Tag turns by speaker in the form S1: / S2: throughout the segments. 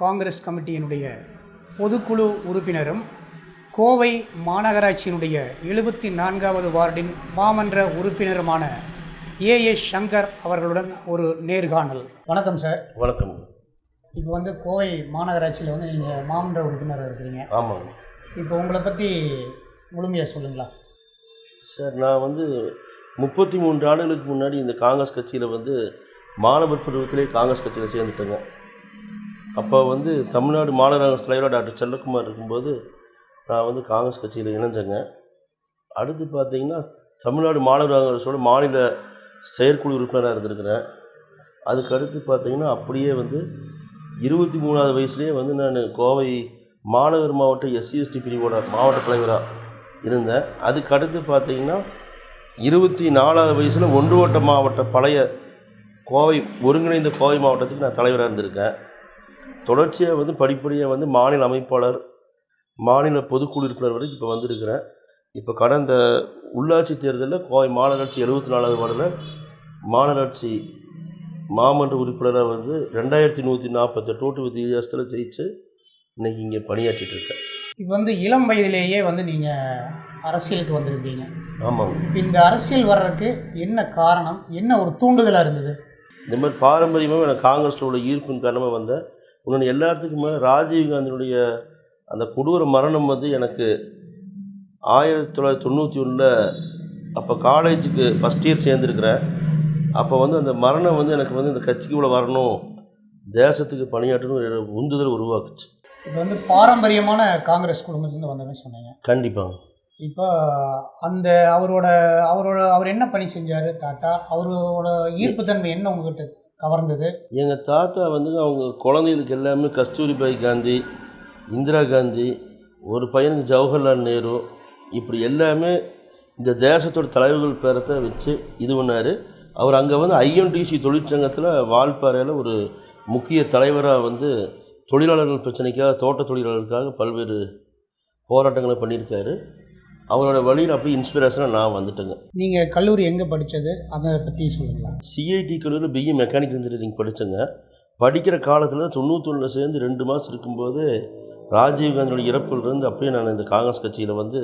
S1: காங்கிரஸ் கமிட்டியினுடைய பொதுக்குழு உறுப்பினரும் கோவை மாநகராட்சியினுடைய எழுபத்தி நான்காவது வார்டின் மாமன்ற உறுப்பினருமான ஏ எஸ் சங்கர் அவர்களுடன் ஒரு நேர்காணல். வணக்கம் சார்.
S2: வணக்கம்.
S1: இப்போ வந்து கோவை மாநகராட்சியில் வந்து நீங்கள் மாமன்ற உறுப்பினராக இருக்கிறீங்க.
S2: ஆமாங்க
S1: இப்போ உங்களை பற்றி முழுமையாக சொல்லுங்களா?
S2: சார் நான் வந்து முப்பத்தி மூன்று ஆண்டுகளுக்கு முன்னாடி இந்த காங்கிரஸ் கட்சியில் வந்து மாணவர் பருவத்திலே காங்கிரஸ் கட்சியில் சேர்ந்துட்டேங்க. அப்போ வந்து தமிழ்நாடு மாநகர தலைவராக டாக்டர் செல்லக்குமார் இருக்கும்போது நான் வந்து காங்கிரஸ் கட்சியில் இணைஞ்சேங்க. அடுத்து பார்த்தீங்கன்னா தமிழ்நாடு மாநகர காங்கிரஸோட மாநில செயற்குழு உறுப்பினராக இருந்திருக்கிறேன். அதுக்கு அடுத்து பார்த்தீங்கன்னா அப்படியே வந்து இருபத்தி மூணாவது வயசுலேயே வந்து நான் கோவை மாநகர் மாவட்ட எஸ்சி எஸ்டி பிரிவோட மாவட்ட தலைவராக இருந்தேன். அதுக்கு அடுத்து பார்த்தீங்கன்னா இருபத்தி நாலாவது வயசில் ஒன்று ஓட்ட மாவட்ட பழைய கோவை ஒருங்கிணைந்த கோவை மாவட்டத்துக்கு நான் தலைவராக இருந்திருக்கேன். தொடர்ச்சியாக வந்து படிப்படியாக வந்து மாநில அமைப்பாளர் மாநில பொதுக்குழு உறுப்பினர் வரைக்கும் இப்போ வந்திருக்கிறேன். இப்போ கடந்த உள்ளாட்சி தேர்தலில் கோவை மாநகராட்சி எழுபத்தி நாலாவது வார்டில் மாநகராட்சி மாமன்ற உறுப்பினராக வந்து ரெண்டாயிரத்தி நூற்றி நாற்பத்தெட்டு ஓட்டு வித்தியாசத்தில் ஜெயிச்சு இன்னைக்கு இங்கே பணியாற்றிட்டு இருக்கேன்.
S1: இப்போ வந்து இளம் வயதிலேயே வந்து நீங்கள் அரசியலுக்கு வந்திருக்கீங்க.
S2: ஆமாங்க.
S1: இந்த அரசியல் வர்றதுக்கு என்ன காரணம்? என்ன ஒரு தூண்டுதலாக இருந்தது?
S2: இந்த மாதிரி பாரம்பரியமாக எனக்கு காங்கிரஸில் உள்ள ஈர்ப்பின் காரணமாக வந்தேன் இன்னொன்று எல்லாத்துக்கும் மேலே ராஜீவ் காந்தியினுடைய அந்த கொடூர மரணம் வந்து எனக்கு ஆயிரத்தி தொள்ளாயிரத்தி தொண்ணூற்றி ஒன்றில் அப்போ காலேஜுக்கு ஃபஸ்ட் இயர் சேர்ந்துருக்கிறேன். அப்போ வந்து அந்த மரணம் வந்து எனக்கு வந்து இந்த கட்சிக்குள்ளே வரணும் தேசத்துக்கு பணியாற்றணும் உந்துதல் உருவாக்குச்சு.
S1: இப்போ வந்து பாரம்பரியமான காங்கிரஸ் குடும்பத்துலேருந்து வந்தவங்க சொன்னீங்க.
S2: கண்டிப்பாங்க
S1: இப்போ அந்த அவரோட அவரோட அவர் என்ன பணி செஞ்சார் தாத்தா? அவரோட ஈர்ப்புத்தன்மை என்ன உங்ககிட்ட? கவர்ந்தது.
S2: எங்கள் தாத்தா வந்து அவங்க குழந்தைகளுக்கு எல்லாமே கஸ்தூரிபாய் காந்தி இந்திரா காந்தி ஒரு பையனுக்கு ஜவஹர்லால் நேரு இப்படி எல்லாமே இந்த தேசத்தோட தலைவர்கள் பேரத்தை வச்சு இது பண்ணார். அவர் அங்கே வந்து ஐஎன்டிசி தொழிற்சங்கத்தில் வால்பாறையில் ஒரு முக்கிய தலைவராக வந்து தொழிலாளர்கள் பிரச்சனைக்காக தோட்ட தொழிலாளர்களுக்காக பல்வேறு போராட்டங்களை பண்ணியிருக்காரு. அவரோட வழியில் அப்படியே இன்ஸ்பிரேஷனாக நான் வந்துட்டேங்க.
S1: நீங்கள் கல்லூரி எங்கே படித்தது அதை பற்றி சொல்லுங்களா?
S2: சிஐடி கல்லூரியில் பிஇ மெக்கானிக்கல் இன்ஜினியரிங் படித்தேங்க படிக்கிற காலத்தில் தொண்ணூத்தொன்னில் சேர்ந்து ரெண்டு மாதம் இருக்கும்போது ராஜீவ்காந்தியோட இறப்பிலிருந்து அப்படியே நான் இந்த காங்கிரஸ் கட்சியில் வந்து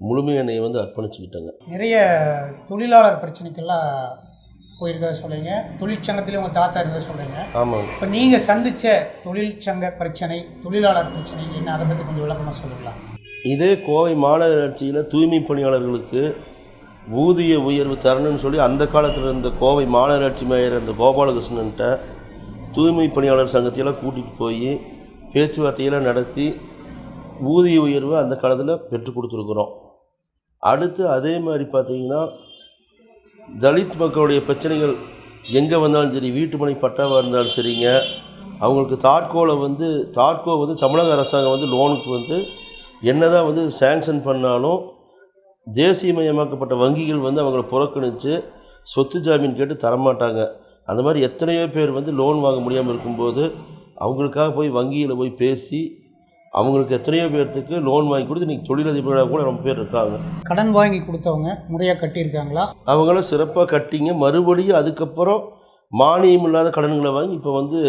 S2: முழுமையாக என்னை வந்து அர்ப்பணிச்சுக்கிட்டேங்க.
S1: நிறைய தொழிலாளர் பிரச்சனைக்கெல்லாம் போயிருக்கிறத சொல்லுங்க தொழிற்சங்கத்திலே உங்கள் தாத்தா இருக்கிறத சொல்லுங்க
S2: ஆமாங்க.
S1: இப்போ நீங்கள் சந்தித்த தொழிற்சங்க பிரச்சனை தொழிலாளர் பிரச்சனை என்ன? அதை பற்றி கொஞ்சம் விளக்கமாக சொல்லுங்களா?
S2: இதே கோவை மாநகராட்சியில் தூய்மை பணியாளர்களுக்கு ஊதிய உயர்வு தரணும்னு சொல்லி அந்த காலத்தில் இருந்த கோவை மாநகராட்சி மேயர் இருந்த கோபாலகிருஷ்ணன்ட்ட தூய்மை பணியாளர் சங்கத்தையெல்லாம் கூட்டிகிட்டு போய் பேச்சுவார்த்தையெல்லாம் நடத்தி ஊதிய உயர்வு அந்த காலத்தில் பெற்றுக் கொடுத்துருக்குறோம். அடுத்து அதே மாதிரி பார்த்தீங்கன்னா தலித் மக்களுடைய பிரச்சனைகள் எங்கே வந்தாலும் சரி வீட்டு மனை பட்டாவாக இருந்தாலும் சரிங்க. அவங்களுக்கு தாட்கோவில் வந்து தாட்கோ வந்து தமிழக அரசாங்கம் வந்து லோனுக்கு வந்து என்னதான் வந்து சேங்ஷன் பண்ணாலும் தேசியமயமாக்கப்பட்ட வங்கிகள் வந்து அவங்கள புறக்கணித்து சொத்து ஜாமீன் கேட்டு தரமாட்டாங்க. அந்த மாதிரி எத்தனையோ பேர் வந்து லோன் வாங்க முடியாமல் இருக்கும்போது அவங்களுக்காக போய் வங்கியில் போய் பேசி அவங்களுக்கு எத்தனையோ பேர்த்துக்கு லோன் வாங்கி கொடுத்து இன்றைக்கி தொழிலதிபர்களாக கூட ரொம்ப பேர் இருக்காங்க.
S1: கடன் வாங்கி கொடுத்தவங்க முறையாக கட்டியிருக்காங்களா?
S2: அவங்கள சிறப்பாக கட்டிங்க. மறுபடியும் அதுக்கப்புறம் மானியம் இல்லாத கடன்களை வாங்கி இப்போ வந்து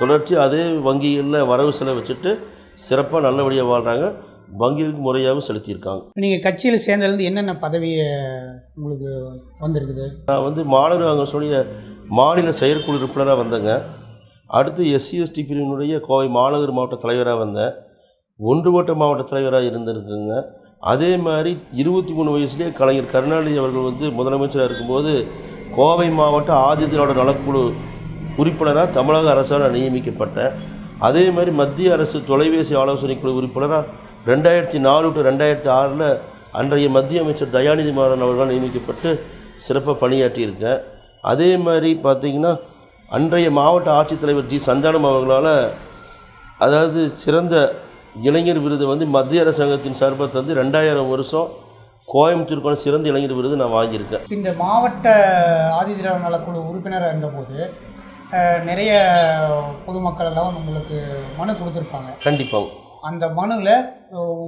S2: தொடர்ச்சி அதே வங்கிகளில் வரவு செலவு வச்சுட்டு சிறப்பாக நல்லபடியாக வாழ்கிறாங்க வங்கிகளுக்கு முறையாகவும் செலுத்தியிருக்காங்க.
S1: நீங்கள் கட்சியில் சேர்ந்ததுலேருந்து என்னென்ன பதவியை உங்களுக்கு வந்திருக்குது?
S2: நான் வந்து மாநகர காங்கிரஸுடைய மாநில செயற்குழு உறுப்பினராக வந்தேங்க. அடுத்து எஸ்சி எஸ்டி பிரிவினுடைய கோவை மாநகர் மாவட்ட தலைவராக வந்தேன். ஒன்றுபட்ட மாவட்ட தலைவராக இருந்திருக்குங்க. அதே மாதிரி இருபத்தி மூணு வயசுலேயே கலைஞர் கருணாநிதி அவர்கள் வந்து முதலமைச்சராக இருக்கும்போது கோவை மாவட்ட ஆதிதிராவிட நலக்குழு உறுப்பினராக தமிழக அரசால் நியமிக்கப்பட்டேன். அதே மாதிரி மத்திய அரசு தொலைபேசி ஆலோசனை குழு உறுப்பினராக ரெண்டாயிரத்தி நாலு டு ரெண்டாயிரத்தி ஆறில் அன்றைய மத்திய அமைச்சர் தயாநிதி மாறன் அவர்களால் நியமிக்கப்பட்டு சிறப்பாக பணியாற்றியிருக்கேன் அதே மாதிரி பார்த்திங்கன்னா அன்றைய மாவட்ட ஆட்சித்தலைவர் ஜி. சந்தானம் அவர்களால் அதாவது சிறந்த இளைஞர் விருது வந்து மத்திய அரசாங்கத்தின் சார்பாக தந்து ரெண்டாயிரம் வருஷம் கோயம்புத்தூருக்கான சிறந்த இளைஞர் விருது நான் வாங்கியிருக்கேன்.
S1: இந்த மாவட்ட ஆதிதிராவிட நலக்குழு உறுப்பினராக இருந்தபோது நிறைய பொதுமக்கள் எல்லாம் உங்களுக்கு மனு கொடுத்துருப்பாங்க.
S2: கண்டிப்பாங்க.
S1: அந்த மனுவில்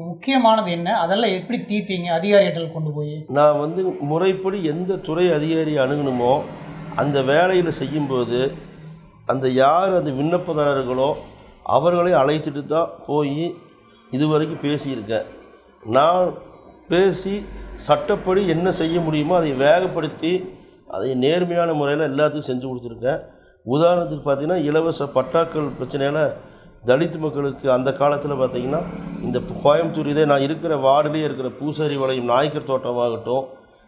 S1: முக்கியமானது என்ன? அதெல்லாம் எப்படி தீர்த்தீங்க? அதிகாரிகள் கொண்டு போய்?
S2: நான் வந்து முறைப்படி எந்த துறை அதிகாரி அணுகணுமோ அந்த வேலையில் செய்யும்போது அந்த யார் அந்த விண்ணப்பதாரர்களோ அவர்களை அழைச்சிட்டு தான் போய் இதுவரைக்கும் பேசியிருக்கேன் நான் பேசி சட்டப்படி என்ன செய்ய முடியுமோ அதை வேகப்படுத்தி அதை நேர்மையான முறையில் எல்லாத்துக்கும் செஞ்சு கொடுத்துருக்கேன். உதாரணத்துக்கு பார்த்தீங்கன்னா இலவச பட்டாக்கள் பிரச்சனையில் தலித் மக்களுக்கு அந்த காலத்தில் பார்த்தீங்கன்னா இந்த கோயம்புத்தூர் இதே நான் இருக்கிற வார்டுலேயே இருக்கிற பூசாரி வளையம் நாய்க்கர் தோட்டமாகட்டும்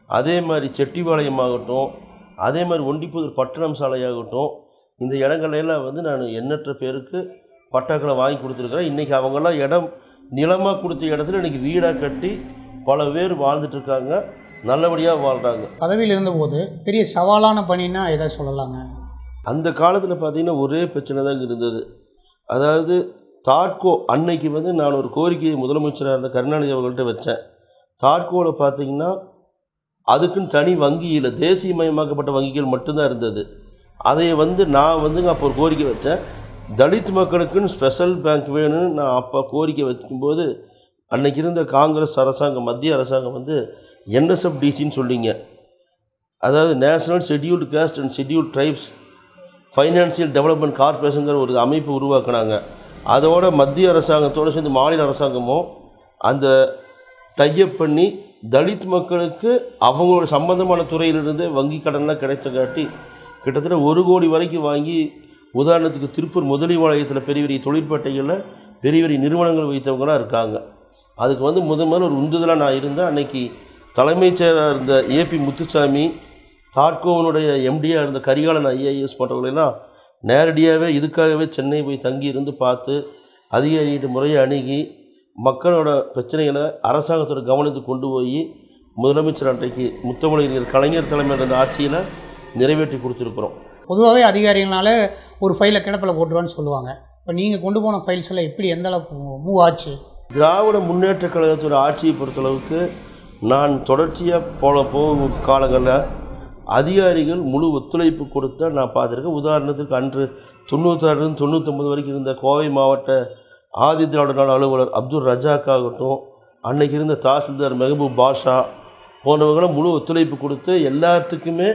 S2: அதே மாதிரி செட்டிபாளையம் ஆகட்டும் அதே மாதிரி ஒண்டிப்புதூர் பட்டணம் சாலையாகட்டும் இந்த இடங்கள்ல எல்லாம் வந்து நான் எண்ணற்ற பேருக்கு பட்டாக்களை வாங்கி கொடுத்துருக்குறேன். இன்றைக்கி அவங்கெல்லாம் இடம் நிலமாக கொடுத்த இடத்துல இன்றைக்கி வீடாக கட்டி பல பேர் வாழ்ந்துட்டு இருக்காங்க. நல்லபடியாக வாழ்கிறாங்க
S1: பதவியில் இருந்தபோது பெரிய சவாலான பணின்னா எதை சொல்லலாங்க?
S2: அந்த காலத்தில் பார்த்தீங்கன்னா ஒரே பிரச்சனை தான் இருந்தது. அதாவது தாட்கோ அன்னைக்கு வந்து நான் ஒரு கோரிக்கையை முதலமைச்சராக இருந்த கருணாநிதி அவர்கள்ட்ட வச்சேன். தாட்கோவில் பார்த்தீங்கன்னா அதுக்குன்னு தனி வங்கியில் தேசியமயமாக்கப்பட்ட வங்கிகள் மட்டும்தான் இருந்தது. அதை வந்து நான் வந்துங்க அப்போ ஒரு கோரிக்கை வச்சேன். தலித் மக்களுக்குன்னு ஸ்பெஷல் பேங்க் வேணும்னு நான் அப்போ கோரிக்கை வைக்கும்போது அன்னைக்கு இருந்த காங்கிரஸ் அரசாங்கம் மத்திய அரசாங்கம் வந்து என்எஸ்எஃப்டிசின்னு சொல்லிங்க. அதாவது national scheduled caste and scheduled tribes financial development கார்பரேஷனுங்கிற ஒரு அமைப்பு உருவாக்குனாங்க. அதோட மத்திய அரசாங்கத்தோடு சேர்ந்து மாநில அரசாங்கமும் அந்த டையப் பண்ணி தலித் மக்களுக்கு அவங்களோட சம்பந்தமான துறையிலிருந்து வங்கி கடன்லாம் கிடைச்சங்காட்டி கிட்டத்தட்ட ஒரு கோடி வரைக்கும் வாங்கி உதாரணத்துக்கு திருப்பூர் முதலீவாளையத்தில் பெரிய பெரிய தொழிற்பேட்டைகளில் பெரிய பெரிய நிறுவனங்கள் வைத்தவங்களாம் இருக்காங்க. அதுக்கு வந்து முதல் முதல்ல ஒரு உந்துதலாக நான் இருந்தேன். அன்னைக்கு தலைமைச் செயலாக இருந்த ஏபி முத்துசாமி தாட்கோவனுடைய எம்டியாக இருந்த கரிகாலன் ஐஏஎஸ் போன்றவங்களெல்லாம் நேரடியாகவே இதுக்காகவே சென்னை போய் தங்கி இருந்து பார்த்து அதிகாரிகிட்ட முறையை அணுகி மக்களோட பிரச்சனைகளை அரசாங்கத்தோட கவனத்துக்கு கொண்டு போய் முதலமைச்சர் அன்றைக்கு முத்தமிழர் கலைஞர் தலைமையில் இருந்த ஆட்சியில் நிறைவேற்றி கொடுத்துருக்குறோம்.
S1: பொதுவாகவே அதிகாரிகளால ஒரு ஃபைலை கிடப்பில் போட்டுருவான்னு சொல்லுவாங்க. இப்போ நீங்கள் கொண்டு போன ஃபைல்ஸ் எல்லாம் எப்படி எந்த அளவுக்கு மூவ் ஆச்சு?
S2: திராவிட முன்னேற்ற கழகத்தோட ஆட்சியை பொறுத்தளவுக்கு நான் தொடர்ச்சியாக போன போகும் காலங்களில் அதிகாரிகள் முழு ஒத்துழைப்பு கொடுத்த நான் பார்த்துருக்கேன். உதாரணத்துக்கு அன்று தொண்ணூத்தாறுலேருந்து தொண்ணூத்தொம்பது வரைக்கும் இருந்த கோவை மாவட்ட ஆதி திராவிட நாடு அலுவலர் அப்துல் ரஜாக் ஆகட்டும் அன்னைக்கு இருந்த தாசில்தார் மெஹபூப் பாஷா போன்றவர்களும் முழு ஒத்துழைப்பு கொடுத்து எல்லாத்துக்குமே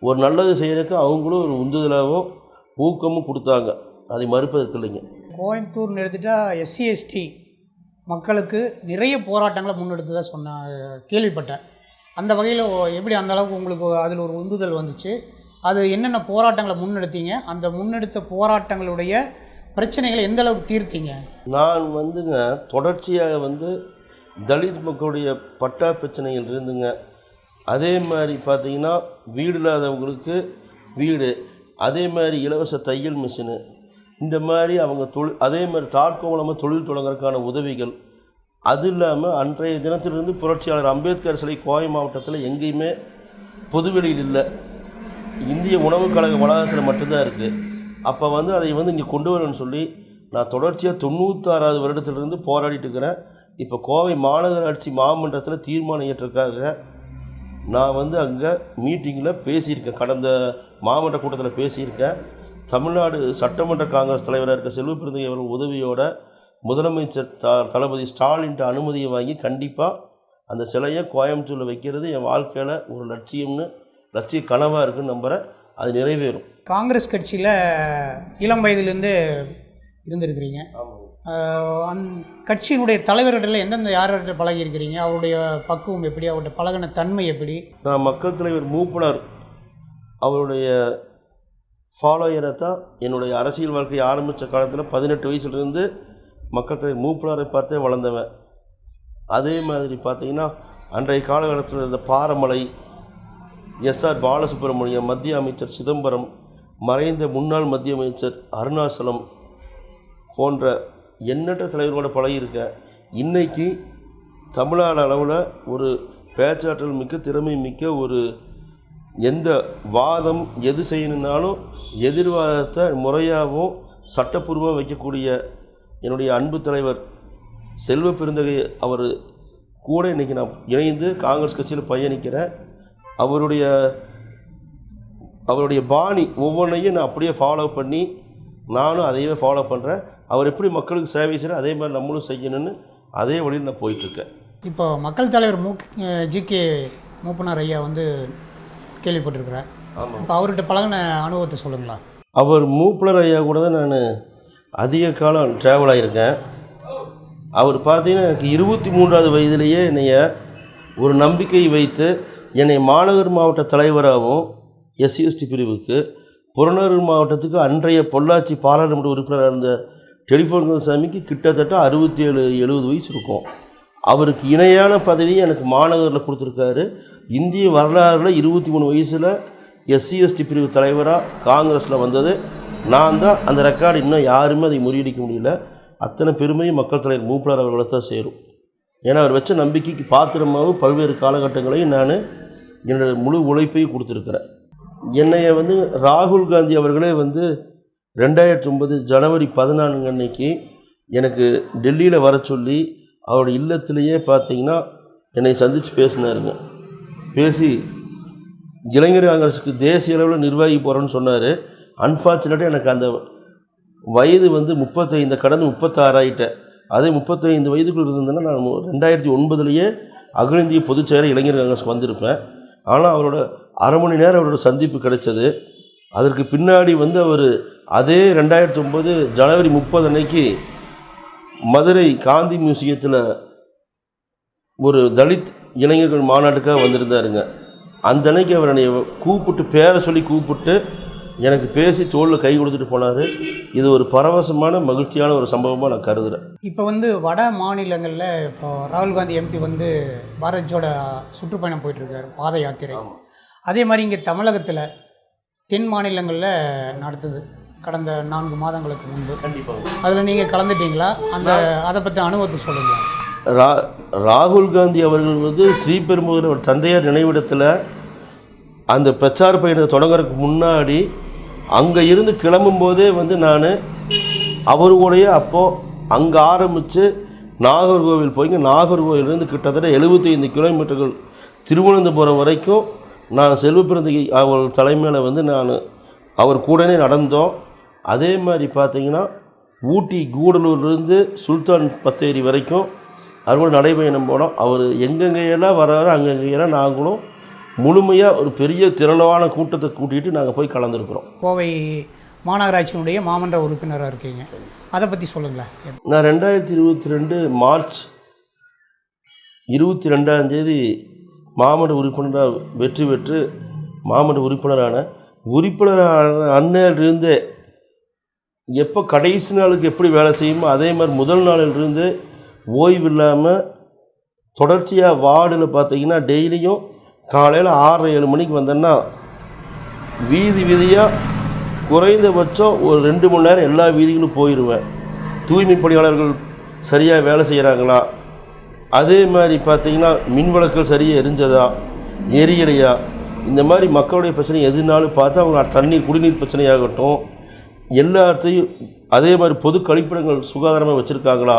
S2: ஒரு நல்லது செய்கிறதுக்கு அவங்களும் ஒரு உந்துதலாகவும் ஊக்கமும் கொடுத்தாங்க. அதை மறுப்பதற்கு இல்லைங்க.
S1: கோயம்புத்தூர்னு எடுத்துட்டால் எஸ்சி எஸ்டி மக்களுக்கு நிறைய போராட்டங்களை முன்னெடுத்ததாக சொன்ன கேள்விப்பட்டேன். அந்த வகையில் எப்படி அந்த அளவுக்கு உங்களுக்கு அதில் ஒரு உந்துதல் வந்துச்சு? அது என்னென்ன போராட்டங்களை முன்னெடுத்தீங்க? அந்த முன்னெடுத்த போராட்டங்களுடைய பிரச்சனைகளை எந்த அளவுக்கு தீர்த்தீங்க?
S2: நான் வந்துங்க தொடர்ச்சியாக வந்து தலித் மக்களுடைய பட்டா பிரச்சனைகள் இருந்துங்க. அதே மாதிரி பார்த்தீங்கன்னா வீடு இல்லாதவங்களுக்கு வீடு அதே மாதிரி இலவச தையல் மிஷினு இந்த மாதிரி அவங்க தொழில் அதே மாதிரி தாட்கோலமாக தொழில் தொடங்குறதுக்கான உதவிகள் அது இல்லாமல் அன்றைய தினத்திலிருந்து புரட்சியாளர் அம்பேத்கர் சிலை கோவை மாவட்டத்தில் எங்கேயுமே பொதுவெளியில் இல்லை. இந்திய உணவுக் கழக வளாகத்தில் மட்டும்தான் இருக்குது அப்போ வந்து அதை வந்து இங்கே கொண்டு வரணும்னு சொல்லி நான் தொடர்ச்சியாக தொண்ணூத்தாறாவது வருடத்திலிருந்து போராடிட்டு இருக்கிறேன். இப்போ கோவை மாநகராட்சி மாமன்றத்தில் தீர்மானம் ஏற்றதுக்காக நான் வந்து அங்கே மீட்டிங்கில் பேசியிருக்கேன். கடந்த மாமன்ற கூட்டத்தில் பேசியிருக்கேன். தமிழ்நாடு சட்டமன்ற காங்கிரஸ் தலைவராக இருக்க செல்வ பெருந்தகை அவர்கள் உதவியோட முதலமைச்சர் த தளபதி ஸ்டாலின்ட்ட அனுமதியை வாங்கி கண்டிப்பாக அந்த சிலையை கோயம்புத்தூரில் வைக்கிறது என் வாழ்க்கையில் ஒரு லட்சியம்னு லட்சிய கனவாக இருக்குன்னு நம்புகிறேன் அது நிறைவேறும்.
S1: காங்கிரஸ் கட்சியில் இளம் வயதிலேருந்து இருந்திருக்கிறீங்க. அந் கட்சியினுடைய தலைவர்கிட்ட எந்தெந்த யார்கிட்ட பழகி இருக்கிறீங்க அவருடைய பக்குவம் எப்படி? அவருடைய பழகின தன்மை எப்படி?
S2: நான் மக்கள் தலைவர் மூப்பனார். அவருடைய ஃபாலோயரை தான் என்னுடைய அரசியல் வாழ்க்கையை ஆரம்பித்த காலத்தில் பதினெட்டு வயசுலேருந்து மக்கள் தொகை மூப்பனாரை பார்த்தே வளர்ந்தவன். அதே மாதிரி பார்த்தீங்கன்னா அன்றைய காலகட்டத்தில் இருந்த பாரமலை எஸ்ஆர் பாலசுப்ரமணியம் மத்திய அமைச்சர் சிதம்பரம் மறைந்த முன்னாள் மத்திய அமைச்சர் அருணாசலம் போன்ற எண்ணற்ற தலைவர்களோட பழகியிருக்கேன் இன்றைக்கி தமிழ்நாடு அளவில் ஒரு பேச்சாற்றல் மிக்க திறமை மிக்க ஒரு எந்த வாதம் எது செய்யணுன்னாலும் எதிர்வாதத்தை முறையாகவும் சட்டப்பூர்வமாக வைக்கக்கூடிய என்னுடைய அன்பு தலைவர் செல்வ பெருந்தகை அவர் கூட இன்றைக்கி நான் இணைந்து காங்கிரஸ் கட்சியில் பயணிக்கிறேன் அவருடைய அவருடைய பாணி ஒவ்வொன்றையும் நான் அப்படியே ஃபாலோ பண்ணி நானும் அதையே ஃபாலோ பண்ணுறேன் அவர் எப்படி மக்களுக்கு சேவை செய்கிறேன் அதே மாதிரி நம்மளும் செய்யணும்னு அதே வழியில் நான் போயிட்டுருக்கேன்.
S1: இப்போ மக்கள் தலைவர் மு ஜிகே மூப்பனார் ஐயா வந்து கேள்விப்பட்டிருக்கிறேன் இப்போ அவர்கிட்ட பழகின அனுபவத்தை சொல்லுங்களா
S2: அவர் மூப்பலர் ஐயா கூட தான் நான் அதிக காலம் ட்ராவல் ஆகியிருக்கேன் அவர் பார்த்தீங்கன்னா எனக்கு இருபத்தி மூன்றாவது வயதிலேயே என்னைய ஒரு நம்பிக்கை வைத்து என்னை மாநகர் மாவட்ட தலைவராகவும் எஸ்சிஎஸ்டி பிரிவுக்கு புறநகர் மாவட்டத்துக்கு அன்றைய பொள்ளாச்சி பாராளுமன்ற உறுப்பினராக இருந்த டெலிஃபோன் சாமிக்கு கிட்டத்தட்ட அறுபத்தி ஏழு எழுபது வயசு இருக்கும். அவருக்கு இணையான பதவியை எனக்கு மாநகரில் கொடுத்துருக்காரு. இந்திய வரலாறில் இருபத்தி மூணு வயசில் எஸ்சிஎஸ்டி பிரிவு தலைவராக காங்கிரஸில் வந்தது. நான் தான் அந்த ரெக்கார்டு இன்னும் யாருமே அதை முறியடிக்க முடியல. அத்தனை பெருமையும் மக்கள் தலைவர் மூப்பனார் அவர்களை தான் சேரும். ஏன்னா அவர் வச்ச நம்பிக்கைக்கு பாத்திரமாகவும் பல்வேறு காலகட்டங்களையும் நான் என்னோடய முழு உழைப்பையும் கொடுத்துருக்குறேன். என்னைய வந்து ராகுல் காந்தி அவர்களே வந்து ரெண்டாயிரத்தி ஒன்பது ஜனவரி பதினான்கு அன்னைக்கு எனக்கு டெல்லியில் வர சொல்லி அவருடைய இல்லத்திலேயே பார்த்தீங்கன்னா என்னை சந்தித்து பேசினாருங்க. பேசி இளைஞர் காங்கிரஸுக்கு தேசிய அளவில் நிர்வாகி போகிறேன்னு சொன்னார். அன்ஃபார்ச்சுனேட்டாக எனக்கு அந்த வயது வந்து முப்பத்தைந்து கடந்து முப்பத்தாறாயிட்டேன் அதே முப்பத்தைந்து வயதுக்குள் இருந்ததுன்னா நான் ரெண்டாயிரத்தி ஒன்பதுலேயே அகில இந்திய பொதுச்செயலர் இளைஞர் காங்கிரஸ் வந்திருப்பேன். ஆனால் அவரோட அரை மணி நேரம் அவரோட சந்திப்பு கிடைச்சது. அதற்கு பின்னாடி வந்து அவர் அதே ரெண்டாயிரத்தி ஒம்பது ஜனவரி முப்பது அன்னைக்கு மதுரை காந்தி மியூசியத்தில் ஒரு தலித் இளைஞர்கள் மாநாட்டுக்காக வந்திருந்தாருங்க. அந்த அன்னைக்கு அவர் என்னை கூப்பிட்டு பேரை சொல்லி கூப்பிட்டு எனக்கு பேசி தோளில் கை கொடுத்துட்டு போனார். இது ஒரு பரவசமான மகிழ்ச்சியான ஒரு சம்பவமாக நான் கருதுகிறேன்
S1: இப்போ வந்து வட மாநிலங்களில் இப்போ ராகுல் காந்தி எம்பி வந்து பாரத் ஜோட சுற்றுப்பயணம் போயிட்டுருக்காரு பாத யாத்திரை. அதே மாதிரி இங்கே தமிழகத்தில் தென் மாநிலங்களில் நடத்துது கடந்த நான்கு மாதங்களுக்கு முன்பு.
S2: கண்டிப்பாக
S1: அதில் நீங்கள் கலந்துட்டீங்களா? அந்த அதை பற்றி அனுபவத்தை சொல்லுங்கள்
S2: ரா ராகுல் காந்தி அவர்கள் வந்து ஸ்ரீபெரும்புதூர் தந்தையார் நினைவிடத்தில் அந்த பிரச்சார பயணத்தை தொடங்குறதுக்கு முன்னாடி அங்கே இருந்து கிளம்பும்போதே வந்து நான் அவருடைய அப்போது அங்கே ஆரம்பித்து நாகர்கோவில் போய் நாகர்கோவிலிருந்து கிட்டத்தட்ட 75 கிலோமீட்டர்கள் திருவனந்தபுரம் வரைக்கும் நான் செல்வப்பிறந்தை அவர் தலைமையில் வந்து நான் அவர் கூடனே நடந்தோம். அதே மாதிரி பார்த்தீங்கன்னா ஊட்டி கூடலூர்லேருந்து சுல்தான் பத்தேரி வரைக்கும் அவர் கூட நடைபயணம் போனோம். அவர் எங்கெங்கெல்லாம் வர்றாரோ அங்கங்கேயெல்லாம் நாங்களும் முழுமையாக ஒரு பெரிய திரளான கூட்டத்தை கூட்டிகிட்டு நாங்கள் போய் கலந்துருக்குறோம்.
S1: கோவை மாநகராட்சியினுடைய மாமன்ற உறுப்பினராக இருக்கீங்க. அதை பற்றி சொல்லுங்களேன்.
S2: நான் ரெண்டாயிரத்தி இருபத்தி ரெண்டு மார்ச் இருபத்தி ரெண்டாம் தேதி மாமன்ற உறுப்பினராக வெற்றி பெற்று மாமன்ற உறுப்பினரான உறுப்பினரான அன்னையிலிருந்தே எப்போ கடைசி நாளுக்கு எப்படி வேலை செய்யுமோ அதே மாதிரி முதல் நாளிலிருந்து ஓய்வு இல்லாமல் தொடர்ச்சியாக வார்டில் பார்த்தீங்கன்னா டெய்லியும் காலையில் ஆறரை ஏழு மணிக்கு வந்தேன்னா வீதி வீதியாக குறைந்தபட்சம் ஒரு ரெண்டு மணி நேரம் எல்லா வீதிகளும் போயிடுவேன் தூய்மை பணியாளர்கள் சரியாக வேலை செய்கிறாங்களா அதே மாதிரி பார்த்தீங்கன்னா மின் விளக்குகள் சரியாக எரிஞ்சதா? எரியலையா? இந்த மாதிரி மக்களுடைய பிரச்சனை எதுனாலும் பார்த்து அவங்க தண்ணீர் குடிநீர் பிரச்சனையாகட்டும் எல்லாத்தையும் அதே மாதிரி பொது கழிப்பிடங்கள் சுகாதாரமாக வச்சுருக்காங்களா?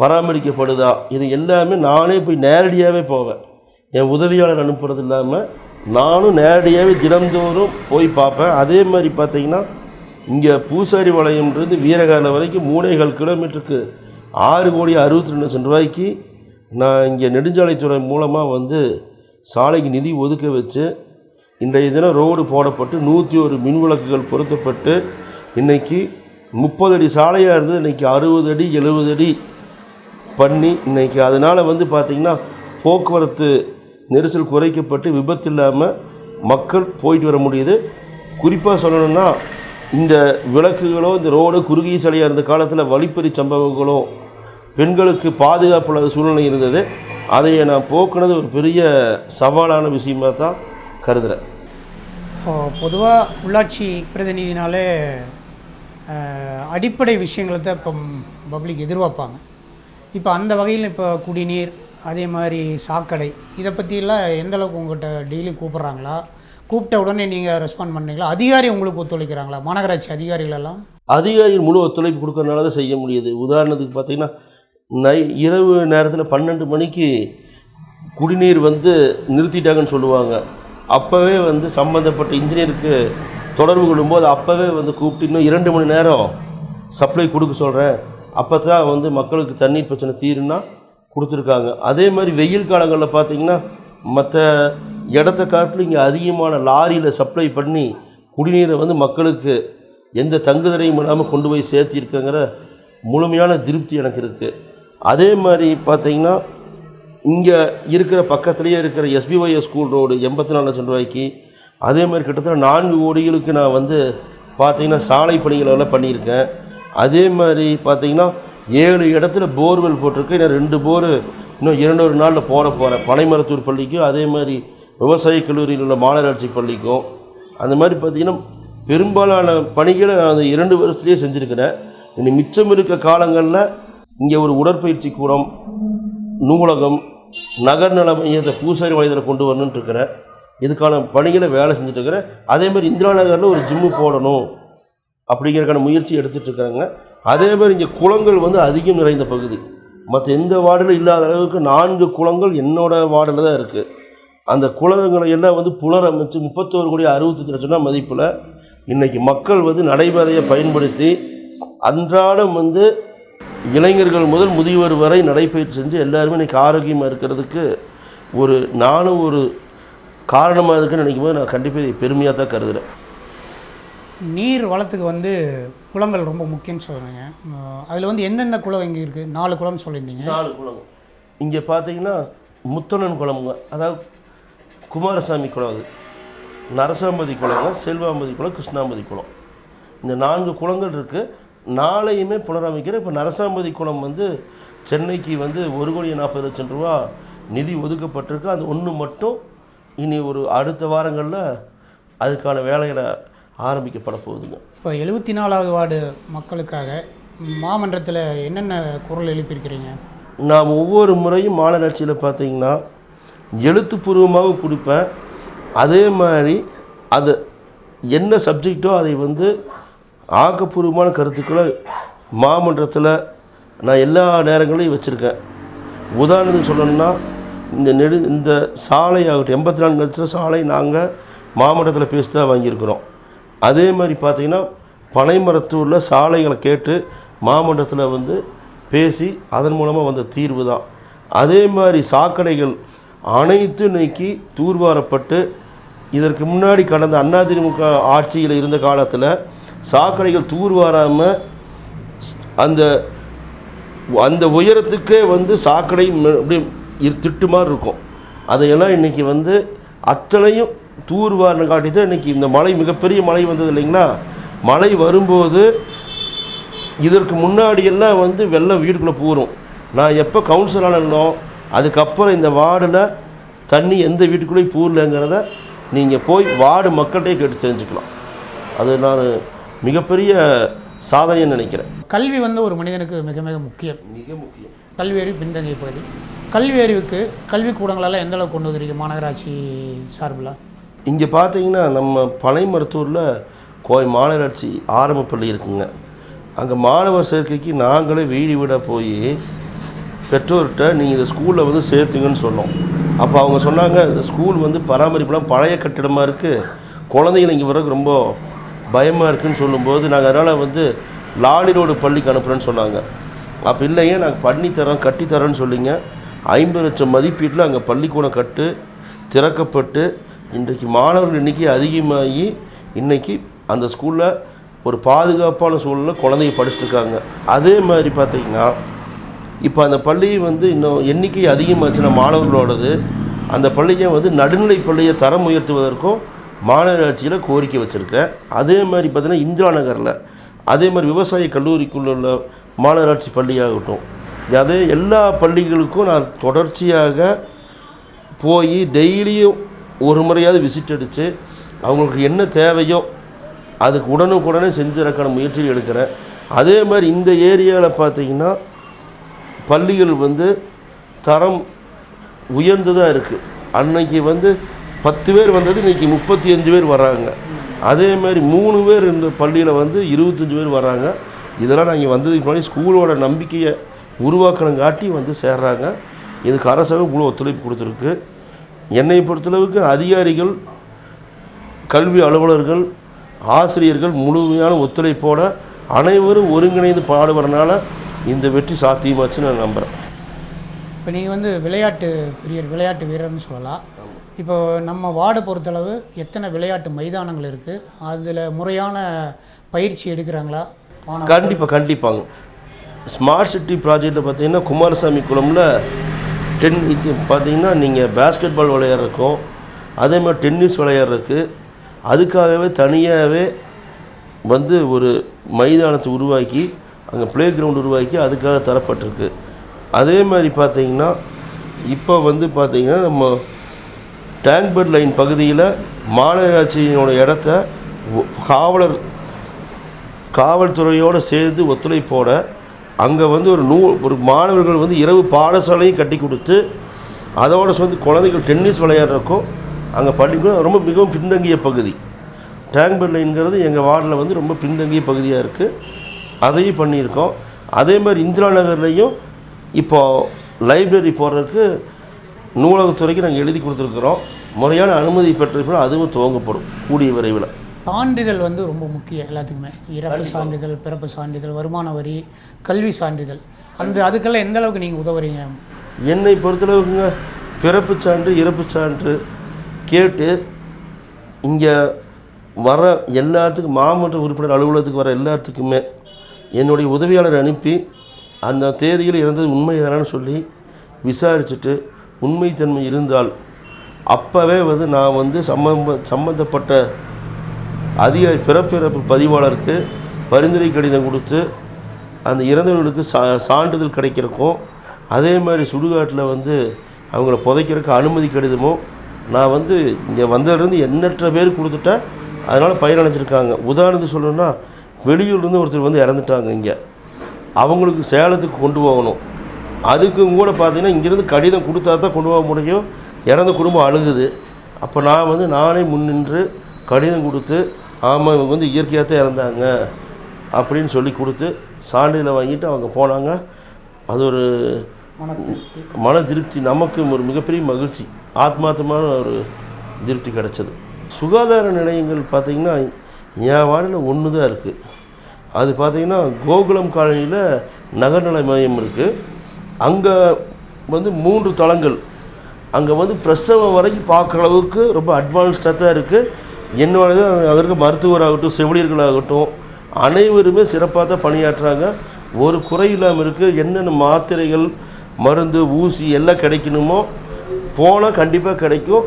S2: பராமரிக்கப்படுதா? இது எல்லாமே நானே போய் நேரடியாகவே போவேன். என் உதவியாளர் அனுப்புறது இல்லாமல் நானும் நேரடியாகவே தினந்தோறும் போய் பார்ப்பேன். அதே மாதிரி பார்த்தீங்கன்னா இங்கே பூசாரி வளையம்ன்றது வீரகால வரைக்கும் மூணேகால் கிலோமீட்டருக்கு ஆறு கோடி அறுபத்தி ரெண்டு லட்சம் ரூபாய்க்கு நான் இங்கே நெடுஞ்சாலைத்துறை மூலமாக வந்து சாலைக்கு நிதி ஒதுக்க வச்சு இன்றைய தினம் ரோடு போடப்பட்டு நூற்றி ஒரு மின் விளக்குகள் பொருத்தப்பட்டு இன்னைக்கு முப்பது அடி சாலையாக இருந்தது. இன்றைக்கி அறுபது அடி எழுபது அடி பண்ணி இன்னைக்கு அதனால் வந்து பார்த்திங்கன்னா போக்குவரத்து நெரிசல் குறைக்கப்பட்டு விபத்து இல்லாமல் மக்கள் போயிட்டு வர முடியுது. குறிப்பாக சொல்லணும்னா இந்த விளக்குகளோ இந்த ரோடு குறுகிய சாலையாக இருந்த காலத்தில் வழிப்பறி சம்பவங்களோ பெண்களுக்கு பாதுகாப்பு இல்லாத சூழ்நிலை இருந்தது. அதை நான் போக்குனது ஒரு பெரிய சவாலான விஷயமாக தான் கருதுகிறேன்
S1: பொதுவாக உள்ளாட்சி பிரதிநிதினாலே அடிப்படை விஷயங்களை தான் இப்போ பப்ளிக் எதிர்பார்ப்பாங்க. இப்போ அந்த வகையில் இப்போ குடிநீர் அதே மாதிரி சாக்கடை. இதை பற்றியெல்லாம் எந்த அளவுக்கு உங்கள்கிட்ட டெய்லி கூப்பிட்றாங்களா? கூப்பிட்ட உடனே நீங்கள் ரெஸ்பாண்ட் பண்ணுறீங்களா அதிகாரி உங்களுக்கு ஒத்துழைக்கிறாங்களா? மாநகராட்சி அதிகாரிகள் எல்லாம்
S2: அதிகாரிகள் முழு ஒத்துழைப்பு கொடுக்கறனால தான் செய்ய முடியுது. உதாரணத்துக்கு பார்த்திங்கன்னா நை இரவு நேரத்தில் பன்னெண்டு மணிக்கு குடிநீர் வந்து நிறுத்திட்டாங்கன்னு சொல்லுவாங்க. அப்போவே வந்து சம்மந்தப்பட்ட இன்ஜினியருக்கு தொடர்பு கொள்ளும்போது அப்போவே வந்து கூப்பிட்டு இன்னும் இரண்டு மணி நேரம் சப்ளை கொடுக்க சொல்கிறேன் அப்போ தான் வந்து மக்களுக்கு தண்ணீர் பிரச்சனை தீருன்னா கொடுத்துருக்காங்க. அதே மாதிரி வெயில் காலங்களில் பார்த்திங்கன்னா மற்ற இடத்த காட்டிலும் இங்கே அதிகமான லாரியில் சப்ளை பண்ணி குடிநீரை வந்து மக்களுக்கு எந்த தங்குதடையும் இல்லாமல் கொண்டு போய் சேர்த்திருக்கங்கிற முழுமையான திருப்தி எனக்கு இருக்குது அதே மாதிரி பார்த்திங்கன்னா இங்கே இருக்கிற பக்கத்துலேயே இருக்கிற எஸ்பிஒய்எஸ் ஸ்கூல் ரோடு எண்பத்தி நாலு லட்சம் ரூபாய்க்கு அதே மாதிரி கிட்டத்தட்ட நான்கு கோடிகளுக்கு நான் வந்து பார்த்திங்கன்னா சாலை பணிகளெல்லாம் பண்ணியிருக்கேன். அதே மாதிரி பார்த்திங்கன்னா ஏழு இடத்துல போர்வெல் போட்டிருக்கேன் இன்னும் ரெண்டு போர் இன்னும் இரண்டு ஒரு நாளில் போட போகிறேன் பனைமரத்தூர் பள்ளிக்கும் அதே மாதிரி விவசாய கல்லூரியில் உள்ள மாநகராட்சி பள்ளிக்கும். அந்த மாதிரி பார்த்திங்கன்னா பெரும்பாலான பணிகளை நான் அந்த இரண்டு வருஷத்துலேயே செஞ்சுருக்கிறேன். இனி மிச்சம் இருக்க காலங்களில் இங்கே ஒரு உடற்பயிற்சி கூடம் நூலகம் நகர்நல மையத்தை பூசாரி வயதில் கொண்டு வரணுன்ட்டு இருக்கிறேன். இதுக்கான பணிகளை வேலை செஞ்சுட்டு இருக்கிறேன். அதே மாதிரி இந்திரா நகரில் ஒரு ஜிம்மு போடணும் அப்படிங்கிறதுக்கான முயற்சி எடுத்துகிட்டு இருக்கிறாங்க. அதே மாதிரி இங்கே குளங்கள் வந்து அதிகம் நிறைந்த பகுதி. மற்ற எந்த வார்டிலும் இல்லாத அளவுக்கு நான்கு குளங்கள் என்னோட வார்டில் தான் இருக்குது அந்த குளங்களை எல்லாம் வந்து புனரமைச்சு முப்பத்தோரு கோடி அறுபத்தஞ்சு லட்சம் ரூபா மதிப்பில் இன்றைக்கி மக்கள் வந்து நடைபாதையை பயன்படுத்தி அன்றாடம் வந்து இளைஞர்கள் முதல் முதியவர் வரை நடைபயிற்சி செஞ்சு எல்லாருமே இன்றைக்கி ஆரோக்கியமாக இருக்கிறதுக்கு ஒரு நானும் ஒரு காரணமாக இருக்குன்னு நினைக்கும் போது நான் கண்டிப்பாக இதை பெருமையாக தான் கருதுகிறேன்
S1: நீர் வளத்துக்கு வந்து குளங்கள் ரொம்ப முக்கியம்னு சொல்கிறீங்க அதில் வந்து எந்தெந்த குளம் இங்கே இருக்குது நாலு குளம்னு சொல்லியிருந்தீங்க.
S2: நாலு குளம். இங்கே பார்த்தீங்கன்னா முத்தணன் குளமுங்க அதாவது குமாரசாமி குளம் அது. நரசாம்பதி குளங்க செல்வாம்பதி குளம் கிருஷ்ணாம்பதி குளம். இந்த நான்கு குளங்கள் இருக்குது நாளையுமே புனரமைக்கிற இப்போ நரசாம்பதி குளம் வந்து சென்னைக்கு வந்து ஒரு கோடி நாற்பது லட்சம் ரூபா நிதி ஒதுக்கப்பட்டிருக்கு. அது ஒன்று மட்டும் இனி ஒரு அடுத்த வாரங்களில் அதுக்கான வேலைகளை ஆரம்பிக்கப்பட போகுதுங்க.
S1: இப்போ எழுபத்தி நாலாவது வார்டு மக்களுக்காக மாமன்றத்தில் என்னென்ன குரல் எழுப்பியிருக்கிறீங்க?
S2: நான் ஒவ்வொரு முறையும் மாநகராட்சியில் பார்த்தீங்கன்னா எழுத்துப்பூர்வமாக கொடுப்பேன். அதே மாதிரி அது என்ன சப்ஜெக்டோ அதை வந்து ஆக்கப்பூர்வமான கருத்துக்களை மாமன்றத்தில் நான் எல்லா நேரங்களையும் வச்சுருக்கேன். உதாரணத்துக்கு சொல்லணும்னா இந்த நெடு இந்த சாலை ஆகட்டும் எண்பத்தி நாலு லட்சம் சாலை நாங்கள் மாமன்றத்தில் பேசி தான் வாங்கியிருக்கிறோம். அதே மாதிரி பார்த்தீங்கன்னா பனைமரத்தூரில் சாலைகளை கேட்டு மாமன்றத்தில் வந்து பேசி அதன் மூலமாக வந்த தீர்வு தான். அதே மாதிரி சாக்கடைகள் அனைத்து நீக்கி தூர்வாரப்பட்டு இதற்கு முன்னாடி கடந்த அதிமுக ஆட்சியில் இருந்த காலத்தில் சாக்கடைகள் தூர்வாராமல் அந்த அந்த உயரத்துக்கே வந்து சாக்கடை அப்படி அப்படியே இரு- திட்டு மாதிரி இருக்கும். அதையெல்லாம் இன்றைக்கி வந்து அத்தனையும் தூர்வாரின காட்டி தான் இன்றைக்கி இந்த மழை மிகப்பெரிய மழை வந்தது இல்லைங்களா? மழை வரும்போது இதற்கு முன்னாடியெல்லாம் வந்து வெள்ளம் வீட்டுக்குள்ளே பூரும். நான் எப்போ கவுன்சில் ஆனோ அதுக்கப்புறம் இந்த வார்டில் தண்ணி எந்த வீட்டுக்குள்ளேயும் பூரலங்கிறத நீங்கள் போய் வார்டு மக்கள்கிட்டே கேட்டு தெரிஞ்சுக்கலாம். அது நான் மிகப்பெரிய சாதனைன்னு நினைக்கிறேன்.
S1: கல்வி வந்து ஒரு மனிதனுக்கு மிக மிக முக்கியம்.
S2: மிக முக்கியம்.
S1: கல்வி அறிவு பின்தங்கிய பகுதி. கல்வி அறிவுக்கு கல்வி கூடங்களெல்லாம் எந்த அளவுக்கு கொண்டு வந்துருக்கீங்க மாநகராட்சி சார்பில்?
S2: இங்கே பார்த்தீங்கன்னா நம்ம பனைமருத்தூரில் கோய் மாநகராட்சி ஆரம்ப பள்ளி இருக்குங்க. அங்கே மாணவர் சேர்க்கைக்கு நாங்களே வீடு வீடாக போய் பெற்றோர்கிட்ட நீங்கள் இந்த ஸ்கூலில் வந்து சேர்த்துங்கன்னு சொன்னோம். அப்போ அவங்க சொன்னாங்க இந்த ஸ்கூல் வந்து பராமரிப்புலாம் பழைய கட்டிடமாக இருக்குது குழந்தைகள் இங்கே வர்றதுக்கு ரொம்ப பயமாக இருக்குன்னு சொல்லும்போது நாங்கள் அதனால் வந்து லாலி ரோடு பள்ளிக்கு அனுப்புகிறேன்னு சொன்னாங்க. அப்போ இல்லையே நாங்கள் பண்ணித்தரோம் கட்டித்தரோன்னு சொல்லிங்க. ஐம்பது லட்சம் மதிப்பீட்டில் அங்கே பள்ளிக்கூடம் கட்டு திறக்கப்பட்டு இன்றைக்கு மாணவர்கள் எண்ணிக்கை அதிகமாகி இன்னைக்கு அந்த ஸ்கூலில் ஒரு பாதுகாப்பான சூழலில் குழந்தைங்க படிச்சுட்ருக்காங்க அதே மாதிரி பார்த்தீங்கன்னா இப்போ அந்த பள்ளி வந்து இன்னும் எண்ணிக்கை அதிகமாச்சுன்னா மாணவர்களோடது அந்த பள்ளியை வந்து நடுநிலை பள்ளியை தரம் உயர்த்துவதற்கும் மாநகராட்சியில் கோரிக்கை வச்சுருக்கேன். அதே மாதிரி பார்த்தீங்கன்னா இந்திரா நகரில் அதே மாதிரி விவசாய கல்லூரிக்குள்ள உள்ள மாநகராட்சி பள்ளியாகட்டும் அதே எல்லா பள்ளிகளுக்கும் நான் தொடர்ச்சியாக போய் டெய்லியும் ஒரு முறையாவது விசிட் அடித்து அவங்களுக்கு என்ன தேவையோ அதுக்கு உடனுக்குடனே செஞ்சுறக்கான முயற்சி எடுக்கிறேன். அதே மாதிரி இந்த ஏரியாவில் பார்த்தீங்கன்னா பள்ளிகள் வந்து தரம் உயர்ந்ததாக இருக்குது அன்னைக்கு வந்து பத்து பேர் வந்தது இன்றைக்கி முப்பத்தி அஞ்சு பேர் வராங்க. அதே மாதிரி மூணு பேர் இந்த பள்ளியில் வந்து இருபத்தஞ்சி பேர் வராங்க. இதெல்லாம் நான் இங்கே வந்ததுக்கு முன்னாடி ஸ்கூலோட நம்பிக்கையை உருவாக்கணும் காட்டி வந்து சேர்றாங்க. இதுக்கு அரசாங்கம் இவ்வளோ ஒத்துழைப்பு கொடுத்துருக்கு. என்னை பொறுத்தளவுக்கு அதிகாரிகள் கல்வி அலுவலர்கள் ஆசிரியர்கள் முழுமையான ஒத்துழைப்போட அனைவரும் ஒருங்கிணைந்து பாடுபடுறனால இந்த வெற்றி சாத்தியமாச்சுன்னு நான் நம்புகிறேன்
S1: இப்போ நீங்கள் வந்து விளையாட்டு பிரியர் விளையாட்டு வீரர்னு சொல்லலாம். இப்போ நம்ம வார்டை பொறுத்தளவு எத்தனை விளையாட்டு மைதானங்கள் இருக்குது அதில் முறையான பயிற்சி எடுக்கிறாங்களா?
S2: கண்டிப்பாக கண்டிப்பாங்க. ஸ்மார்ட் சிட்டி ப்ராஜெக்டில் பார்த்தீங்கன்னா குமாரசாமி குளம்ல டென் இது பார்த்தீங்கன்னா நீங்கள் பேஸ்கெட் பால் விளையாடுறக்கும் அதே மாதிரி டென்னிஸ் விளையாடுறதுக்கு அதுக்காகவே தனியாகவே வந்து ஒரு மைதானத்தை உருவாக்கி அங்கே ப்ளே கிரவுண்ட் உருவாக்கி அதுக்காக தரப்பட்டிருக்கு. அதே மாதிரி பார்த்தீங்கன்னா இப்போ வந்து பார்த்திங்கன்னா நம்ம டேங்க்பர்ட் லைன் பகுதியில் மாநகராட்சியினோட இடத்த காவலர் காவல்துறையோடு சேர்ந்து ஒத்துழைப்போட அங்கே வந்து ஒரு நூ ஒரு மாணவர்கள் வந்து இரவு பாடசாலையும் கட்டி கொடுத்து அதோட சேர்ந்து குழந்தைகள் டென்னிஸ் விளையாடுறக்கும் அங்கே பள்ளிக்கூடம் ரொம்ப மிகவும் பின்தங்கிய பகுதி. டேங்க்பெட் எங்கள் வார்டில் வந்து ரொம்ப பின்தங்கிய பகுதியாக இருக்குது அதையும் பண்ணியிருக்கோம். அதே மாதிரி இந்திரா நகர்லேயும் இப்போது லைப்ரரி போடுறதுக்கு நூலகத்துறைக்கு நாங்கள் எழுதி கொடுத்துருக்குறோம். முறையான அனுமதி பெற்றிருப்போம் அதுவும் துவங்கப்படும். கூடிய விரைவில்.
S1: சான்றிதழ் வந்து ரொம்ப முக்கியம் எல்லாத்துக்குமே. இறப்பு சான்றிதழ் பிறப்பு சான்றிதழ் வருமான வரி கல்வி சான்றிதழ். அந்த அதுக்கெல்லாம் எந்த அளவுக்கு நீங்கள் உதவுறீங்க?
S2: என்னை பொறுத்தளவுக்குங்க பிறப்பு சான்று இறப்பு சான்று கேட்டு இங்கே வர எல்லாத்துக்கும் மாமன்ற உறுப்பினர் அலுவலகத்துக்கு வர எல்லாத்துக்குமே என்னுடைய உதவியாளர் அனுப்பி அந்த தேதியில் இறந்தது உண்மைதானு சொல்லி விசாரிச்சுட்டு உண்மைத்தன்மை இருந்தால் அப்போவே வந்து நான் வந்து சம்மந்த சம்மந்தப்பட்ட அதிக பிறப்பிறப்பு பதிவாளருக்கு பரிந்துரை கடிதம் கொடுத்து அந்த இறந்தவர்களுக்கு சா சான்றிதழ் கிடைக்கிறக்கும் அதே மாதிரி சுடுகாட்டில் வந்து அவங்கள புதைக்கிறதுக்கு அனுமதி கடிதமும் நான் வந்து இங்கே வந்ததுலேருந்து எண்ணற்ற பேர் கொடுத்துட்டேன் அதனால் பயனடைஞ்சிருக்காங்க உதாரணத்துக்கு சொல்லணும்னா வெளியூர்லேருந்து ஒருத்தர் வந்து இறந்துட்டாங்க இங்கே. அவங்களுக்கு சேலத்துக்கு கொண்டு போகணும். அதுக்கும் கூட பார்த்தீங்கன்னா இங்கேருந்து கடிதம் கொடுத்தா தான் கொண்டு போக முடியும். இறந்த குடும்பம் அழுகுது. அப்போ நான் வந்து நானே முன்னின்று கடிதம் கொடுத்து ஆமாம் இவங்க வந்து இயற்கையாக தான் இறந்தாங்க அப்படின்னு சொல்லி கொடுத்து சான்றிதழை வாங்கிட்டு அவங்க போனாங்க. அது ஒரு
S1: மன திருப்தி.
S2: நமக்கு ஒரு மிகப்பெரிய மகிழ்ச்சி. ஆத்மார்த்தமான ஒரு திருப்தி கிடைச்சது. சுகாதார நிலையங்கள் பார்த்திங்கன்னா என் வார்டில் ஒன்று தான் இருக்குது அது பார்த்திங்கன்னா கோகுலம் காலனியில் நகர்நல மையம் இருக்குது அங்கே வந்து மூன்று தளங்கள். அங்கே வந்து பிரசவம் வரைக்கும் பார்க்குற அளவுக்கு ரொம்ப அட்வான்ஸ்டாக தான் இருக்குது என்னோட அதற்கு மருத்துவராகட்டும் செவிலியர்களாகட்டும் அனைவருமே சிறப்பாக தான் பணியாற்றுறாங்க ஒரு குறை இல்லாமல் இருக்குது என்னென்ன மாத்திரைகள் மருந்து ஊசி எல்லாம் கிடைக்கணுமோ போனால் கண்டிப்பாக கிடைக்கும்.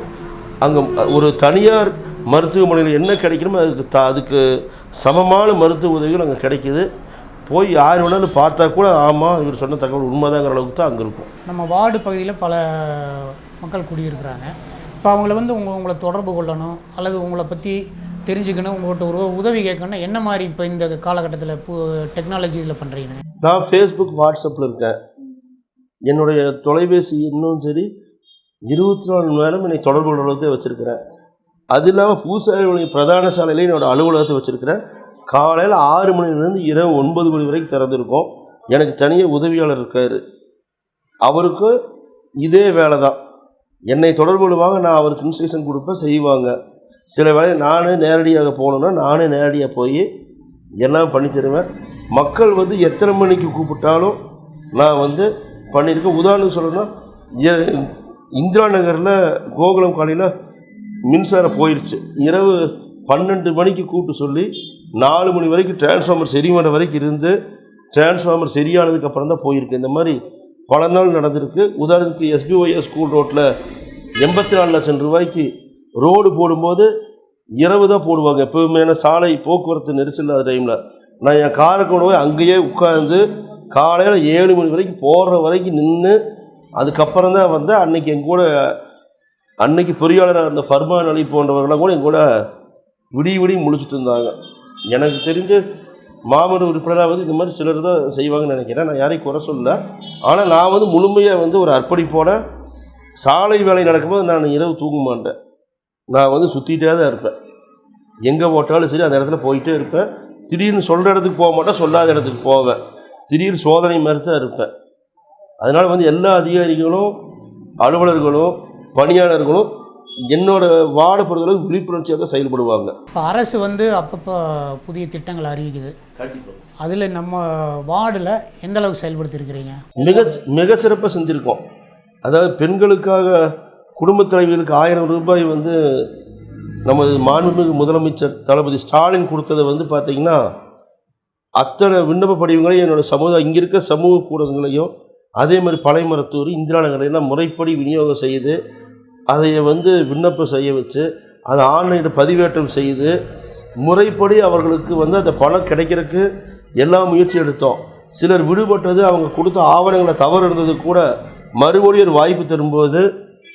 S2: அங்கே ஒரு தனியார் மருத்துவமனையில் என்ன கிடைக்கணுமோ அதுக்கு த அதுக்கு சமமான மருத்துவ உதவிகள் அங்கே கிடைக்கிது. போய் யார் வேணாலும் பார்த்தா கூட ஆமாம் இவர் சொன்ன தகவல் உண்மைதாங்கிற அளவுக்கு தான் அங்கே இருக்கும்.
S1: நம்ம வார்டு பகுதியில் பல மக்கள் குடியிருக்கிறாங்க. இப்போ அவங்கள வந்து உங்கள் உங்களை தொடர்பு கொள்ளணும் அல்லது உங்களை பற்றி தெரிஞ்சுக்கணும் உங்கள்கிட்ட ஒரு உதவி கேட்கணும். என்ன மாதிரி இப்போ இந்த காலகட்டத்தில் இப்போ டெக்னாலஜி இதில் பண்ணுறீங்க
S2: நான் ஃபேஸ்புக் வாட்ஸ்அப்பில் இருக்கேன். என்னுடைய தொலைபேசி இன்னும் சரி இருபத்தி நாலு மணி நேரம் என்னை தொடர்பு கொள்வதை வச்சுருக்கிறேன். அது இல்லாமல் பூசாரி பிரதான சாலையில் என்னோடய அலுவலகத்தை வச்சுருக்கிறேன். காலையில் ஆறு மணிலேருந்து இரவு ஒன்பது மணி வரைக்கும் திறந்துருக்கோம். எனக்கு தனியாக உதவியாளர் இருக்கார். அவருக்கு இதே வேலை தான் என்னை தொடர்பு கொள்வாங்க நான் அவருக்கு இன்ஸ்ட்ரக்ஷன் கொடுப்பேன் செய்வாங்க. சில வேளை நானே நேரடியாக போகணுன்னா நானே நேரடியாக போய் எல்லாம் பண்ணி தருவேன்? மக்கள் வந்து எத்தனை மணிக்கு கூப்பிட்டாலும் நான் வந்து பண்ணியிருக்கேன் உதாரணம் சொல்லணும்னா இந்திரா நகரில் கோகுலம் காலையில் மின்சாரம் போயிடுச்சு இரவு பன்னெண்டு மணிக்கு கூப்பிட்டு சொல்லி நாலு மணி வரைக்கும் டிரான்ஸ்ஃபார்மர் சரி பண்ணுற வரைக்கும் இருந்து டிரான்ஸ்ஃபார்மர் சரியானதுக்கு அப்புறம் தான் போயிருக்கு இந்த மாதிரி பல நாள் நடந்திருக்கு. உதாரணத்துக்கு எஸ்பிஒய்எஸ் ஸ்கூல் ரோட்டில் எண்பத்தி நாலு லட்சம் ரூபாய்க்கு ரோடு போடும்போது இரவு தான் போடுவாங்க. எப்பவுமே சாலை போக்குவரத்து நெரிசல் இல்லாத டைமில் நான் என் காரை கொண்டு போய் அங்கேயே உட்காந்து காலையில் ஏழு மணி வரைக்கும் போடுற வரைக்கும் நின்று அதுக்கப்புறம் தான் வந்து அன்னைக்கு எங்கூட அன்னைக்கு பொறியாளராக இருந்த ஃபர்மான் அலி போன்றவர்கள்லாம் கூட எங்கூட விடிய விடிய முழிச்சிட்டு இருந்தாங்க. எனக்கு தெரிஞ்சு மாமன்ற உறுப்பினராக வந்து இந்த மாதிரி சிலர் தான் செய்வாங்கன்னு நினைக்கிறேன். நான் யாரையும் குறை சொல்லல. ஆனால் நான் வந்து முழுமையாக வந்து ஒரு அர்ப்பணிப்போட சாலை வேலை நடக்கும்போது நான் இரவு தூங்க மாட்டேன். நான் வந்து சுற்றிட்டே தான் இருப்பேன். எங்கே போட்டாலும் சரி அந்த இடத்துல போயிட்டே இருப்பேன். திடீர்னு சொல்கிற இடத்துக்கு போக மாட்டேன் சொல்லாத இடத்துக்கு போவேன். திடீர்னு சோதனை மாதிரி தான் இருப்பேன். அதனால் வந்து எல்லா அதிகாரிகளும் அலுவலர்களும் பணியாளர்களும் என்னோட வார்டை பொறுத்தளவுக்கு விழிப்புணர்ச்சியாக தான் செயல்படுவாங்க.
S1: இப்போ அரசு வந்து அப்பப்போ புதிய திட்டங்களை அறிவிக்குது. அதில் நம்ம வார்டில் எந்த அளவுக்கு செயல்படுத்தியிருக்கிறீங்க
S2: மிக மிக சிறப்பாக செஞ்சுருக்கோம். அதாவது பெண்களுக்காக குடும்பத் தலைவிகளுக்கு ஆயிரம் ரூபாய் வந்து நமது மாண்புமிகு முதலமைச்சர் தளபதி ஸ்டாலின் கொடுத்ததை வந்து பார்த்தீங்கன்னா அத்தனை விண்ணப்ப படிவங்களையும் என்னோட சமூக இங்கே இருக்க சமூக ஊடகங்களையும் அதே மாதிரி பழைய மருத்துவர் இந்திரா நகரையெல்லாம் முறைப்படி விநியோகம் செய்து அதை வந்து விண்ணப்பம் செய்ய வச்சு அதை ஆன்லைனில் பதிவேற்றம் செய்து முறைப்படி அவர்களுக்கு வந்து அந்த பணம் கிடைக்கிறதுக்கு எல்லா முயற்சி எடுத்தோம். சிலர் விடுபட்டது அவங்க கொடுத்த ஆவணங்களை தவறு இருந்தது கூட மறுபடியும் ஒரு வாய்ப்பு தரும்போது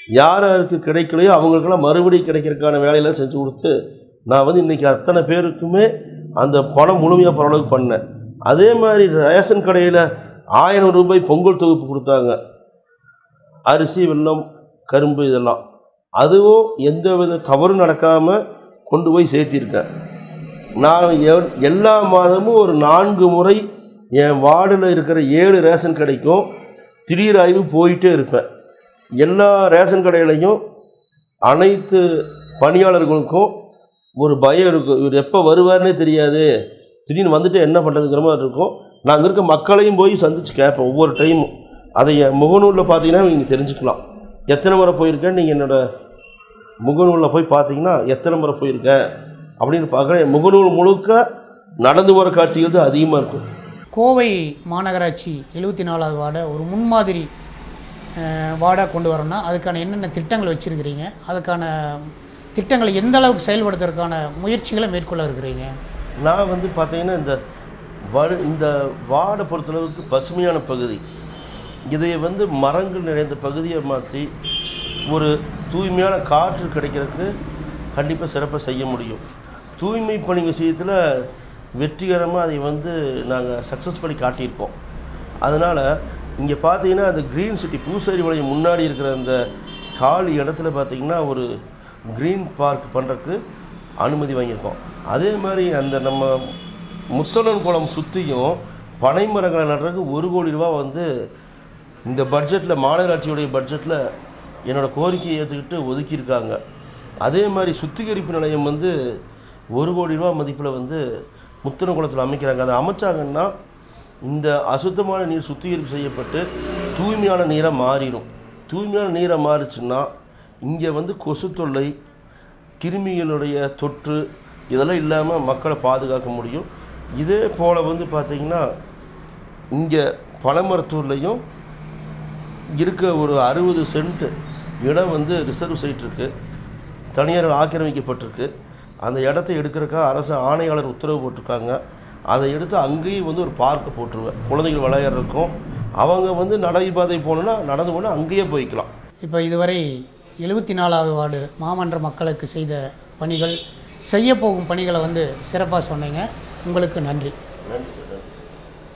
S2: யார் யாருக்கு கிடைக்கலையோ அவங்களுக்கெல்லாம் மறுபடியும் கிடைக்கிறதுக்கான வேலையெல்லாம் செஞ்சு கொடுத்து நான் வந்து இன்றைக்கி அத்தனை பேருக்குமே அந்த பணம் முழுமையாக பரவலுக்கு பண்ணேன். அதே மாதிரி ரேஷன் கடையில் ஆயிரம் ரூபாய் பொங்கல் தொகுப்பு கொடுத்தாங்க. அரிசி வெள்ளம் கரும்பு இதெல்லாம். அதுவும் எந்த வித தவறும் நடக்காமல் கொண்டு போய் சேர்த்திருக்கேன் நான் எல்லா மாதமும் ஒரு நான்கு முறை என் வார்டில் இருக்கிற ஏழு ரேஷன் கடைக்கும் திடீர் ஆய்வு போயிட்டே இருப்பேன். எல்லா ரேஷன் கடையிலையும் அனைத்து பணியாளர்களுக்கும் ஒரு பயம் இருக்கும் இவர் எப்போ வருவார்னே தெரியாது. திடீர்னு வந்துட்டு என்ன பண்ணுறதுங்கிற மாதிரி இருக்கும். நாங்கள் இருக்க மக்களையும் போய் சந்தித்து கேட்பேன் ஒவ்வொரு டைமும் அதை என் முகநூலில் பார்த்தீங்கன்னா நீங்கள் தெரிஞ்சுக்கலாம். எத்தனை முறை போயிருக்கேன்? நீங்கள் என்னோட முகநூலில் போய் பார்த்தீங்கன்னா எத்தனை முறை போயிருக்கேன்? அப்படின்னு பார்க்குறேன் முகநூல் முழுக்க நடந்து போகிற காட்சிகள் தான் அதிகமாக இருக்கும்.
S1: கோவை மாநகராட்சி எழுபத்தி நாலாவது வார்டை ஒரு முன்மாதிரி வார்டாக கொண்டு வரணும்னா அதுக்கான என்னென்ன திட்டங்கள் வச்சுருக்கிறீங்க? அதுக்கான திட்டங்களை எந்த அளவுக்கு செயல்படுத்துறதுக்கான முயற்சிகளை மேற்கொள்ள இருக்கிறீங்க?
S2: நான் வந்து பார்த்தீங்கன்னா இந்த வடு இந்த வார்டை பொறுத்தளவுக்கு பசுமையான பகுதி. இதை வந்து மரங்கள் நிறைந்த பகுதியை மாற்றி ஒரு தூய்மையான காற்று கிடைக்கிறதுக்கு கண்டிப்பாக சிறப்பாக செய்ய முடியும். தூய்மை பணி விஷயத்தில் வெற்றிகரமாக அதை வந்து நாங்கள் சக்ஸஸ் பண்ணி காட்டியிருக்கோம். அதனால் இங்கே பார்த்தீங்கன்னா அந்த க்ரீன் சிட்டி பூசேரி வளையம் முன்னாடி இருக்கிற அந்த காலி இடத்துல பார்த்தீங்கன்னா ஒரு க்ரீன் பார்க் பண்ணுறதுக்கு அனுமதி வாங்கியிருக்கோம். அதே மாதிரி அந்த நம்ம முத்தலன் குளம் சுற்றியும் பனை மரங்களை நடுறதுக்கு ஒரு கோடி ரூபா வந்து இந்த பட்ஜெட்டில் மாநகராட்சியுடைய பட்ஜெட்டில் என்னோடய கோரிக்கையை ஏற்றுக்கிட்டு ஒதுக்கியிருக்காங்க. அதே மாதிரி சுத்திகரிப்பு நிலையம் வந்து ஒரு கோடி ரூபா மதிப்பில் வந்து முத்தனகுளத்தில் அமைக்கிறாங்க. அதை அமைச்சாங்கன்னா இந்த அசுத்தமான நீர் சுத்திகரிப்பு செய்யப்பட்டு தூய்மையான நீராக மாறிடும். தூய்மையான நீராக மாறிச்சுன்னா இங்கே வந்து கொசு தொல்லை கிருமிகளுடைய தொற்று இதெல்லாம் இல்லாமல் மக்களை பாதுகாக்க முடியும். இதே போல் வந்து பார்த்திங்கன்னா இங்கே பழமரத்தூர்லேயும் இருக்க ஒரு அறுபது சென்ட் இடம் வந்து ரிசர்வ் சைட் இருக்குது தனியார் ஆக்கிரமிக்கப்பட்டிருக்கு. அந்த இடத்த எடுக்கிறக்கா அரசு ஆணையாளர் உத்தரவு போட்டிருக்காங்க. அதை எடுத்து அங்கேயும் வந்து ஒரு பார்க்கை போட்டுருவேன் குழந்தைகள் விளையாடுறதுக்கும் அவங்க வந்து நடைபாதை போகணுன்னா நடந்து போனால் அங்கேயே போய்க்கலாம்.
S1: இப்போ இதுவரை எழுபத்தி நாலாவது வார்டு மாமன்ற மக்களுக்கு செய்த பணிகள் செய்யப்போகும் பணிகளை வந்து சிறப்பாக சொன்னீங்க. உங்களுக்கு
S2: நன்றி.